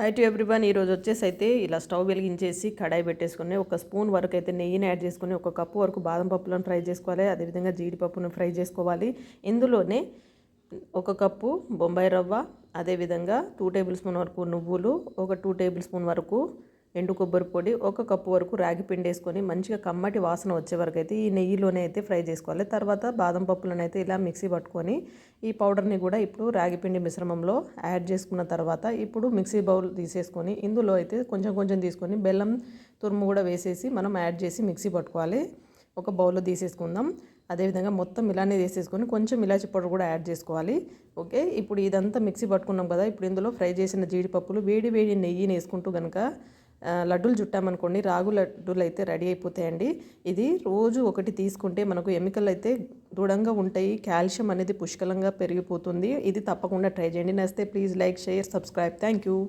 Hi to everyone ఈరోజు వచ్చేసి అయితే ఇలా స్టవ్ వెలిగించేసి కడాయి పెట్టేసుకుని ఒక స్పూన్ వరకు అయితే నెయ్యిని యాడ్ చేసుకుని ఒక కప్పు వరకు బాదం పప్పులను ఫ్రై చేసుకోవాలి. అదేవిధంగా జీడిపప్పును ఫ్రై చేసుకోవాలి. ఇందులోనే ఒక కప్పు బొంబాయి రవ్వ అదేవిధంగా టూ టేబుల్ స్పూన్ వరకు నువ్వులు ఒక టూ టేబుల్ స్పూన్ వరకు ఎండు కొబ్బరి పొడి ఒక కప్పు వరకు రాగి పిండి వేసుకొని మంచిగా కమ్మటి వాసన వచ్చే వరకు అయితే ఈ నెయ్యిలోనే అయితే ఫ్రై చేసుకోవాలి. తర్వాత బాదం పప్పులను అయితే ఇలా మిక్సీ పట్టుకొని ఈ పౌడర్ని కూడా ఇప్పుడు రాగి పిండి మిశ్రమంలో యాడ్ చేసుకున్న తర్వాత ఇప్పుడు మిక్సీ బౌల్ తీసేసుకొని ఇందులో అయితే కొంచెం కొంచెం తీసుకొని బెల్లం తురుము కూడా వేసేసి మనం యాడ్ చేసి మిక్సీ పట్టుకోవాలి. ఒక బౌల్లో తీసేసుకుందాం. అదేవిధంగా మొత్తం ఇలానే తీసేసుకొని కొంచెం ఇలాచి పౌడర్ కూడా యాడ్ చేసుకోవాలి. ఓకే ఇప్పుడు ఇదంతా మిక్సీ పట్టుకున్నాం కదా ఇప్పుడు ఇందులో ఫ్రై చేసిన జీడిపప్పులు వేడి వేడి నెయ్యిని వేసుకుంటూ కనుక లడ్డూలు చుట్టామనుకోండి రాగు లడ్డూలు అయితే రెడీ అయిపోతాయండి. ఇది రోజు ఒకటి తీసుకుంటే మనకు ఎముకలు అయితే దృఢంగా ఉంటాయి కాల్షియం అనేది పుష్కలంగా పెరిగిపోతుంది. ఇది తప్పకుండా ట్రై చేయండి. నస్తే please like share subscribe. Thank you.